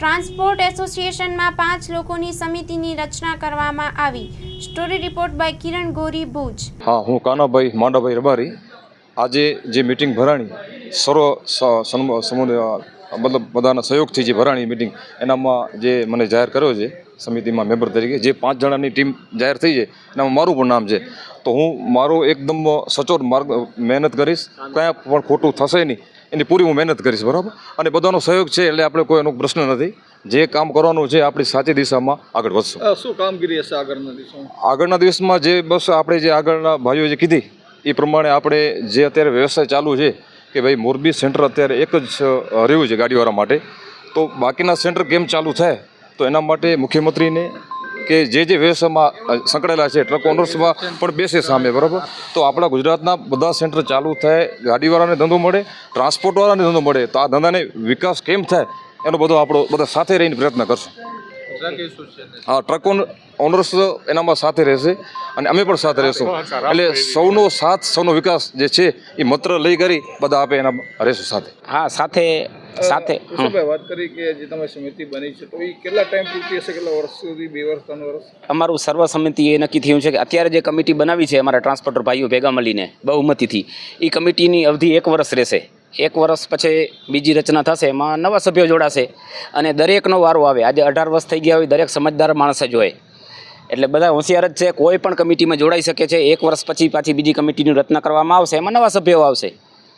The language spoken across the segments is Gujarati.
ટ્રાન્સપોર્ટ એસોસિએશનમાં પાંચ લોકોની સમિતિની રચના કરવામાં આવી. સ્ટોરી રિપોર્ટ બાય કિરણ ગોરી ભુજ. હા, હું કાનાભાઈ માંડાભાઈ રબારી. આજે જે મિટિંગ ભરાણી, સર્વ મતલબ બધાના સહયોગથી જે ભરાણી મિટિંગ, એનામાં જે મને જાહેર કર્યો છે, સમિતિમાં મેમ્બર તરીકે, જે પાંચ જણાની ટીમ જાહેર થઈ છે, એનામાં મારું પણ નામ છે. તો હું મારો એકદમ સચોટ માર્ગ, મહેનત કરીશ. કયા પણ ખોટું થશે નહીં. એની પૂરી હું મહેનત કરીશ બરાબર? અને બધાનો સહયોગ છે એટલે આપણે કોઈ એનો પ્રશ્ન નથી. જે કામ કરવાનું છે આપણી સાચી દિશામાં આગળ વધશું. શું કામગીરી હશે આગળના દિવસમાં? આગળના દિવસમાં જે બસ આપણે જે આગળના ભાઈઓ જે કીધી એ પ્રમાણે આપણે જે અત્યારે વ્યવસાય ચાલુ છે કે ભાઈ મોરબી સેન્ટર અત્યારે એક જ રહ્યું છે ગાડીવાળા માટે તો બાકીના સેન્ટર કેમ ચાલુ થાય તો એના માટે મુખ્યમંત્રીને કે જે જે વ્યવસાયમાં સંકળાયેલા છે, ટ્રક ઓનર્સમાં પણ બેસે સામે, બરાબર? તો આપણા ગુજરાતના બધા સેન્ટર ચાલુ થાય, ગાડીવાળાને ધંધો મળે, ટ્રાન્સપોર્ટવાળાને ધંધો મળે, તો આ ધંધાને વિકાસ કેમ થાય, એનો બધો આપણો બધા સાથે રહીને પ્રયત્ન કરશું. હા, ટ્રક ઓન- ઓનર્સ એનામાં સાથે રહેશે અને અમે પણ સાથે રહેશું. એટલે સૌનો સાથ, સૌનો વિકાસ જે છે, એ મત્ર લઈ કરી, બધા આપે એના રહેશું સાથે. હા, સાથે સાથે વાત કરી કે જે તમે સમિતિ બની છે તો એ કેટલા ટાઈમ પૂરતી હશે? કેટલા વર્ષ સુધી? બે વર્ષ ત્રણ વર્ષ? અમારું સર્વસંમતિ એ નક્કી થયું છે કે અત્યારે જે કમિટી બનાવી છે અમારા ટ્રાન્સપોર્ટર ભાઈઓ ભેગા મળીને બહુમતીથી એ કમિટીની અવધિ એક વર્ષ રહેશે. એક વર્ષ પછી બીજી રચના થશે એમાં નવા સભ્યો જોડાશે અને દરેકનો વારો આવે. આજે અઢાર વર્ષ થઈ ગયા હોય દરેક સમજદાર માણસ જ હોય. એટલે બધા હોશિયાર જ છે કોઈ પણ કમિટીમાં જોડાઈ શકે છે એક વર્ષ પછી પાછી બીજી કમિટીની રચના કરવામાં આવશે એમાં નવા સભ્યો આવશે.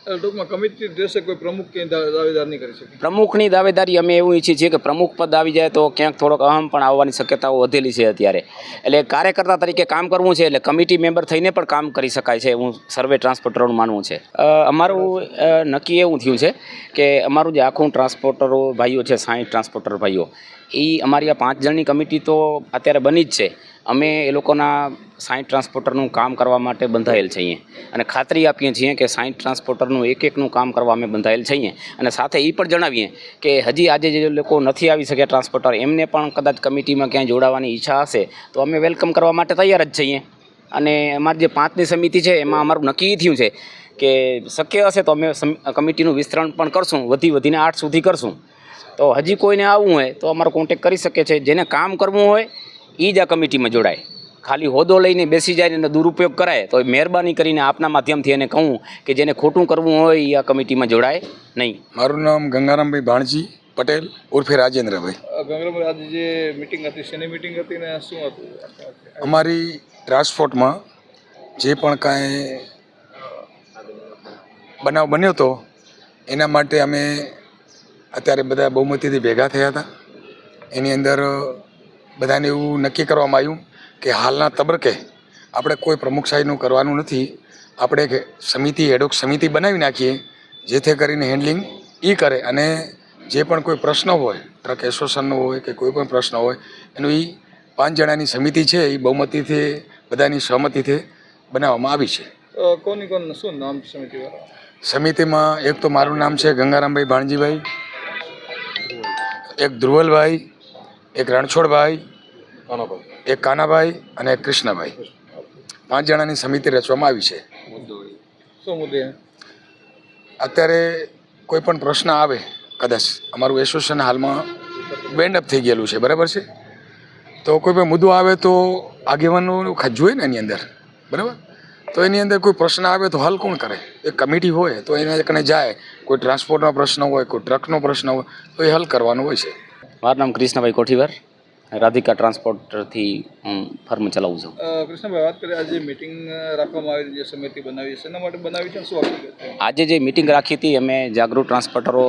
ટૂંકમાં કમિટી રહેશે, કોઈ પ્રમુખ કે દાવેદાર નહીં કરી શકે. પ્રમુખની દાવેદારી અમે એવું ઈચ્છીએ છીએ કે પ્રમુખ પદ આવી જાય તો ક્યાંક થોડોક અહમ પણ આવવાની શક્યતાઓ વધેલી છે અત્યારે. એટલે કાર્યકર્તા તરીકે કામ કરવું છે, એટલે કમિટી મેમ્બર થઈને પણ કામ કરી શકાય છે હું સર્વે ટ્રાન્સપોર્ટરોનું માનવું છે. અમારું નક્કી એવું થયું છે કે અમારું જે આખું ટ્રાન્સપોર્ટરો ભાઈઓ છે સાઈઠ ટ્રાન્સપોર્ટર ભાઈઓ એ અમારી આ પાંચ જણની કમિટી તો અત્યારે બની જ છે. અમે એ લોકોના સાઈઠ ટ્રાન્સપોર્ટરનું કામ કરવા માટે બંધાયેલ છીએ અને ખાતરી આપીએ છીએ કે સાઈઠ ટ્રાન્સપોર્ટરનું એક એકનું કામ કરવા અમે બંધાયેલ છીએ અને સાથે એ પણ જણાવીએ કે હજી આજે જે લોકો નથી આવી શક્યા ટ્રાન્સપોર્ટર, એમને પણ કદાચ કમિટીમાં ક્યાંય જોડાવાની ઈચ્છા હશે, તો અમે વેલકમ કરવા માટે તૈયાર જ છીએ અને અમારી જે પાંચની સમિતિ છે, એમાં અમારું નક્કી થયું છે કે શક્ય હશે તો અમે કમિટીનું વિસ્તરણ પણ કરશું, વધી વધીને આઠ સુધી કરશું. તો હજી કોઈને આવવું હોય તો અમારો કોન્ટેક કરી શકે છે જેને કામ કરવું હોય એ જ આ કમિટીમાં જોડાય. ખાલી હોદ્દો લઈને બેસી જાય એનો દુરુપયોગ કરાય તો મહેરબાની કરીને આપના માધ્યમથી એને કહું કે જેને ખોટું કરવું હોય એ આ કમિટીમાં જોડાય નહીં. મારું નામ ગંગારામભાઈ ભાણજી પટેલ ઉર્ફે રાજેન્દ્રભાઈ. ગંગારામભાઈ આજે જે મિટિંગ હતી શેની મિટિંગ હતી ને શું હતું? અમારી ટ્રાન્સપોર્ટમાં જે પણ કાંઈ બનાવ બન્યો હતો એના માટે અમે અત્યારે બધા બહુમતીથી ભેગા થયા હતા. એની અંદર બધાને એવું નક્કી કરવામાં આવ્યું કે હાલના તબક્કે આપણે કોઈ પ્રમુખશાહીનું કરવાનું નથી. આપણે એક સમિતિ એડોક સમિતિ બનાવી નાખીએ જેથી કરીને હેન્ડલિંગ એ કરે અને જે પણ કોઈ પ્રશ્ન હોય ટ્રક એસોસિએશનનો હોય કે કોઈ પણ પ્રશ્ન હોય એનું એ પાંચ જણાની સમિતિ છે એ બહુમતીથી બધાની સહમતિથી બનાવવામાં આવી છે. કોની કોણ શું નામ સમિતિ સમિતિમાં એક તો મારું નામ છે ગંગારામભાઈ ભાણજીભાઈ એક ધ્રુવલભાઈ એક રણછોડભાઈ એક કાનાભાઈ અને એક કૃષ્ણભાઈ. પાંચ જણાની સમિતિ રચવામાં આવી છે. અત્યારે કોઈ પણ પ્રશ્ન આવે કદાચ અમારું એસોસિએશન હાલમાં બેન્ડ અપ થઈ ગયેલું છે બરાબર છે? તો કોઈ પણ મુદ્દો આવે તો આગેવાનનું જોઈએ ને એની અંદર બરાબર? તો એની અંદર કોઈ પ્રશ્ન આવે તો હલ કોણ કરે? એક કમિટી હોય તો એના કને જાય કોઈ ટ્રાન્સપોર્ટનો પ્રશ્ન હોય કોઈ ટ્રકનો પ્રશ્ન હોય તો એ હલ કરવાનો હોય છે. મારું નામ ક્રિષ્ણભાઈ કોઠીવર. રાધિકા ટ્રાન્સપોર્ટરથી હું ફર્મ ચલાવું છું. કૃષ્ણભાઈ વાત કરીએ આજે મિટિંગ રાખવામાં આવી જે સમિતિ બનાવી છે એના માટે બનાવી છે શું આજે જે મિટિંગ રાખી હતી અમે જાગૃત ટ્રાન્સપોર્ટરો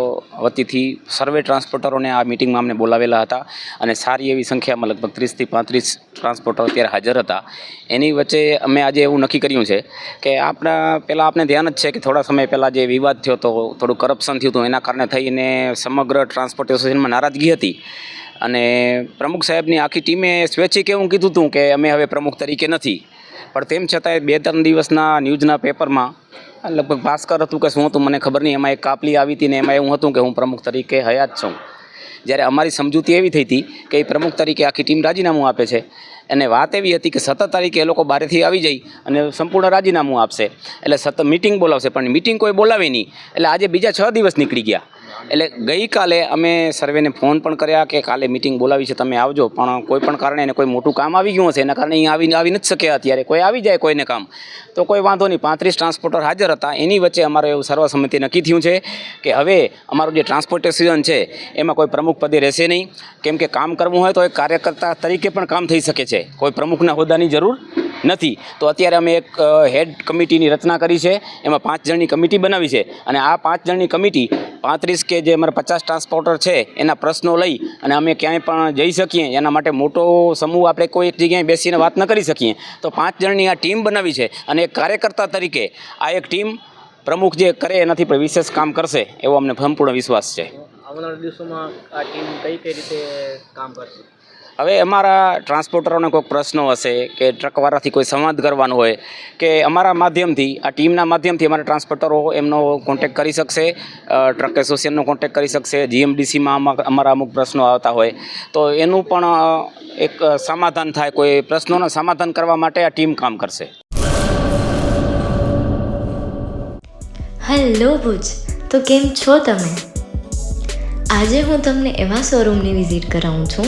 વતીથી સર્વે ટ્રાન્સપોર્ટરોને આ મિટિંગમાં અમને બોલાવેલા હતા અને સારી એવી સંખ્યામાં લગભગ ત્રીસથી પાંત્રીસ ટ્રાન્સપોર્ટરો અત્યારે હાજર હતા. એની વચ્ચે અમે આજે એવું નક્કી કર્યું છે કે આપણા પહેલાં આપણે ધ્યાન જ છે કે થોડા સમય પહેલાં જે વિવાદ થયો હતો થોડું કરપ્શન થયું હતું એના કારણે થઈને સમગ્ર ટ્રાન્સપોર્ટ એસોસિએશનમાં નારાજગી હતી. અને પ્રમુખ સાહેબની આખી ટીમે સ્વૈચ્છિક એવું કીધું હતું કે અમે હવે પ્રમુખ તરીકે નથી. પણ તેમ છતાંય બે ત્રણ દિવસના ન્યૂઝના પેપરમાં લગભગ ભાસ્કર હતું કે શું હતું મને ખબર નહીં. એમાં એક કાપલી આવી હતી ને એમાં એવું હતું કે હું પ્રમુખ તરીકે હયાત છું. જ્યારે અમારી સમજૂતી એવી થઈ હતી કે એ પ્રમુખ તરીકે આખી ટીમ રાજીનામું આપે છે. અને વાત એવી હતી કે સતત તારીખે એ લોકો બહારેથી આવી જાય અને સંપૂર્ણ રાજીનામું આપશે. એટલે સતત મિટિંગ બોલાવશે. પણ મિટિંગ કોઈ બોલાવે નહીં. એટલે આજે બીજા છ દિવસ નીકળી ગયા. એટલે ગઈકાલે અમે સર્વેને ફોન પણ કર્યા કે કાલે મિટિંગ બોલાવી છે, તમે આવજો. પણ કોઈ પણ કારણે એને કોઈ મોટું કામ આવી ગયું હશે, એના કારણે અહીં આવી આવી નથી શક્યા અત્યારે. કોઈ આવી જાય કોઈને કામ. તો કોઈ વાંધો નહીં. પાંત્રીસ ટ્રાન્સપોર્ટર હાજર હતા. એની વચ્ચે અમારે એવું સર્વસંમતિ નક્કી થયું છે કે હવે અમારું જે ટ્રાન્સપોર્ટેશન છે, એમાં કોઈ પ્રમુખ પદે રહેશે નહીં. કેમ કે કામ કરવું હોય તો એક કાર્યકર્તા તરીકે પણ કામ થઈ શકે છે. કોઈ પ્રમુખના હોદ્દાની જરૂર નથી. તો અત્યારે અમે એક હેડ કમિટીની રચના કરી છે. એમાં પાંચ જણની કમિટી બનાવી છે. અને આ પાંચ જણની કમિટી પાંત્રીસ કે જે અમારા પચાસ ટ્રાન્સપોર્ટર છે, એના પ્રશ્નો લઈ અને અમે ક્યાંય પણ જઈ શકીએ, એના માટે મોટો સમૂહ આપણે કોઈ એક જગ્યાએ બેસીને વાત ન કરી શકીએ. તો પાંચ જણની આ ટીમ બનાવી છે અને એક કાર્યકર્તા તરીકે આ એક ટીમ પ્રમુખ જે કરે એનાથી પણ વિશેષ કામ કરશે, એવો અમને સંપૂર્ણ વિશ્વાસ છે. આવનારા દિવસોમાં આ ટીમ કઈ કઈ રીતે કામ કરશે? હવે અમારા ટ્રાન્સપોર્ટરોને કોઈક પ્રશ્નો હશે કે ટ્રકવાળાથી કોઈ સંવાદ કરવાનો હોય કે અમારા માધ્યમથી, આ ટીમના માધ્યમથી અમારા ટ્રાન્સપોર્ટરો એમનો કોન્ટેક્ટ કરી શકશે ટ્રક એસોસિએશનનો કોન્ટેક્ટ કરી શકશે, જીએમડીસીમાં અમારા અમુક પ્રશ્નો આવતા હોય. તો એનું પણ એક સમાધાન થાય, કોઈ પ્રશ્નોનું સમાધાન કરવા માટે આ ટીમ કામ કરશે. હેલો ભુજ, તો કેમ છો તમે? આજે હું તમને એવા શોરૂમની વિઝિટ કરાવું છું